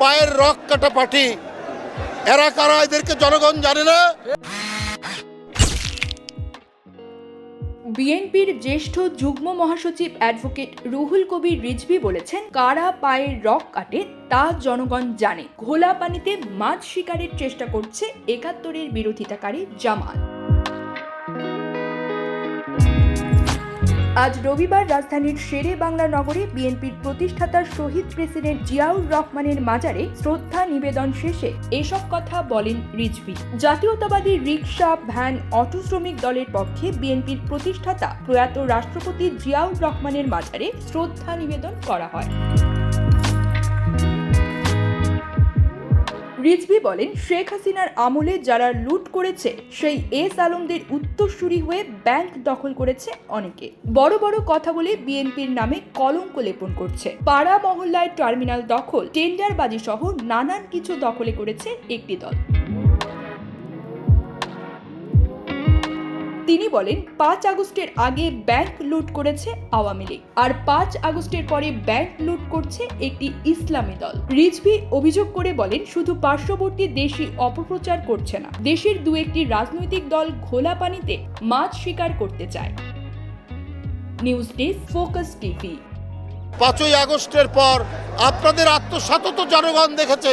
পায়ের রক কাটা পাঠি। এরা কারা এদেরকে জনগণ জানে না? বিএনপির জ্যেষ্ঠ যুগ্ম মহাসচিব অ্যাডভোকেট রুহুল কবির রিজভি বলেছেন, কারা পায়ের রক কাটে তা জনগণ জানে। ঘোলা পানিতে মাছ শিকারের চেষ্টা করছে একাত্তরের বিরোধিতাকারী জামাত। আজ রবিবার রাজধানীর শেরে বাংলা নগরে বিএনপির প্রতিষ্ঠাতা শহীদ প্রেসিডেন্ট জিয়াউর রহমানের মাজারে শ্রদ্ধা নিবেদন শেষে এসব কথা বলেন রিজভি। জাতীয়তাবাদী রিক্সা ভ্যান, অটো শ্রমিক দলের পক্ষে বিএনপির প্রতিষ্ঠাতা প্রয়াত রাষ্ট্রপতি জিয়াউর রহমানের মাজারে শ্রদ্ধা নিবেদন করা হয়। রিজভি বলেন, শেখ হাসিনার আমলে যারা লুট করেছে, সেই এস আলমদের উত্তরসূরি হয়ে ব্যাংক দখল করেছে অনেকে। বড় বড় কথা বলে বিএনপির নামে কলঙ্ক লেপন করছে। পাড়া মহল্লায় টার্মিনাল দখল টেন্ডারবাজি সহ নানান কিছু দখলে করেছে একটি দল। তিনি বলেন, পাঁচ আগস্টের আগে ব্যাংক লুট করেছে আওয়ামী লীগ। আর পাঁচ আগস্টের পরে ব্যাংক লুট করছে একটি ইসলামী দল। রিজভি অভিযোগ করে বলেন, শুধু পার্শ্ববর্তী দেশই অপপ্রচার করছে না। দেশের দু একটি রাজনৈতিক দল ঘোলা পানিতে মাছ শিকার করতে চায়। News desk, focus TV. পাঁচই আগস্টের পর আপনাদের আত্মসাত তো জনগণ দেখেছে।